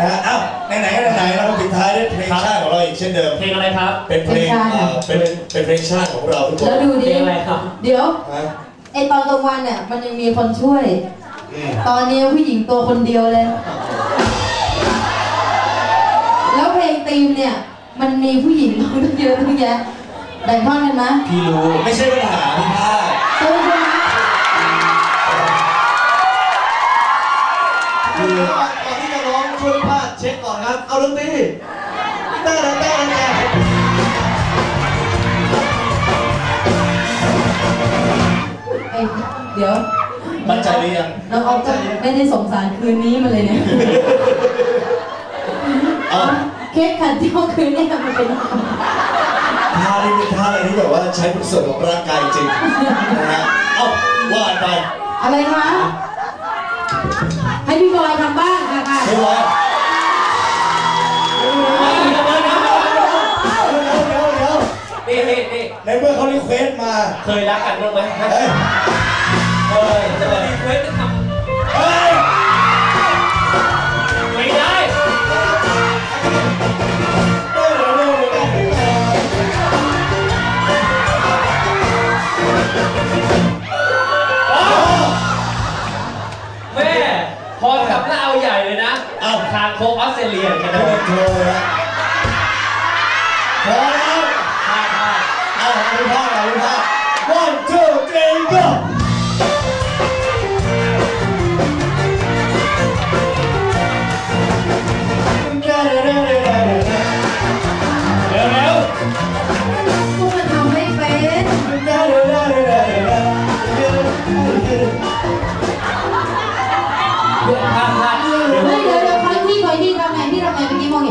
นะฮะอ้าวไหนๆก็ไหนๆเรามาปิดท้ายด้วยเพลงชาติของเราอีกเช่นเดิม เพลงอะไรครับ เป็นเพลงเอ่อเป็นเป็นเพลงชาติของเราทุกคนแล้วดูเพดิลงอะไรครับ เดี๋ยวฮะไอตอนกลางวันเนี่ยมันยังมีคนช่วย อืม ตอนนี้ผู้หญิงตัวคนเดียวเลย แล้วเพลงตีมเนี่ย มันมีผู้หญิงร้องตั้งเยอะตั้งแยะแบ่งท่อนกันไหม พี่รู้ ไม่ใช่ปัญหาพี่พาด เช็คก่อนครับ เอาดนตรีเต้นเต้นเต้นไอเดี๋ยวมั่นใจหรือยังน้องออฟก็ไม่ได้สงสารคืนนี้มาเลยเนี่ยเอ้าเค้กขัดเที่ยวคืนเนี่ยมันเป็นท่านี้เป็นท่าอะไรที่แบบว่าใช้ทุกส่วนของร่างกายจริงนะฮะเอ้าว่าไปอะไรคะให้พี่บอยทำบ้างค่ะค่ะเรียบ เคยรักกันบ้างไหมเฮ้ยเคยจะมารีเควสจะทเฮ้ยำไม่ได้แม่พอขับแล้วเอาใหญ่เลยนะเอาทางโค้งออสเตรเลียกันโทนะษโทษนะพอแล้วใช่ใช่เอาเอาพี่พอ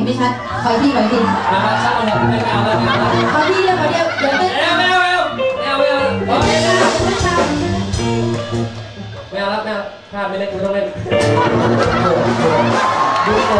ไม่ชัดคอยที่คอยที่นะครับช่างมันเถอะไม่เอาแล้วไม่เอาแล้วคอยที่เดียวคอยเดียวเดี๋ยวเต้นไม่เอาไม่เอาไม่เอาไม่เอาไม่เอาเดี๋ยวเต้นไม่เต้นตามเอาแล้วไม่เอาพลาดไม่เล่นกูต้องเล่นดูโก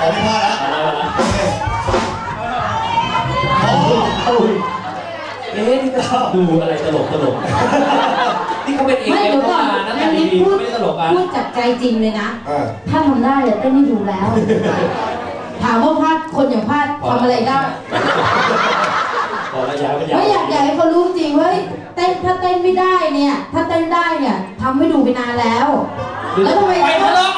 ของพี่พาดแล้วโอเคอ๋อเอ๊ะนี่ก็ชอบดูอะไรตลกตลกนี่เขาเป็นเอกไม่เอ็เดี๋ยวก่อนมานะอัแต่นนี้ดีๆพูดไม่ตลกอะพูดจากใจจริงเลยนะ ถ้าทำได้เนี่ยเต้นให้ดูแล้ว ถามว่าพลาดคนอย่างพลาดทำอะไรได้พอระยะระยะไม่อยากอยากให้เขารู้จริงเฮ้ยเต้นถ้าเต้นไม่ได้เนี่ย ถ้าเต้นได้เนี่ยทำให้ดูไปนานแล้ว แล้วทำไมไปทะเลาะ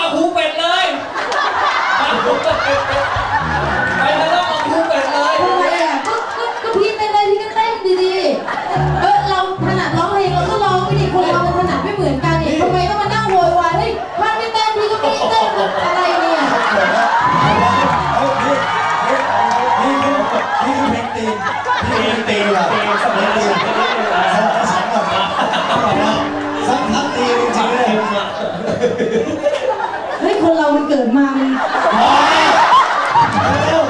นี่คือเพลงตีนเพลงตีนอะเพลงตีนสักพักสักพักตีนจริงเลยเฮ้ยคนเรามันเกิดมามันพอแล้ว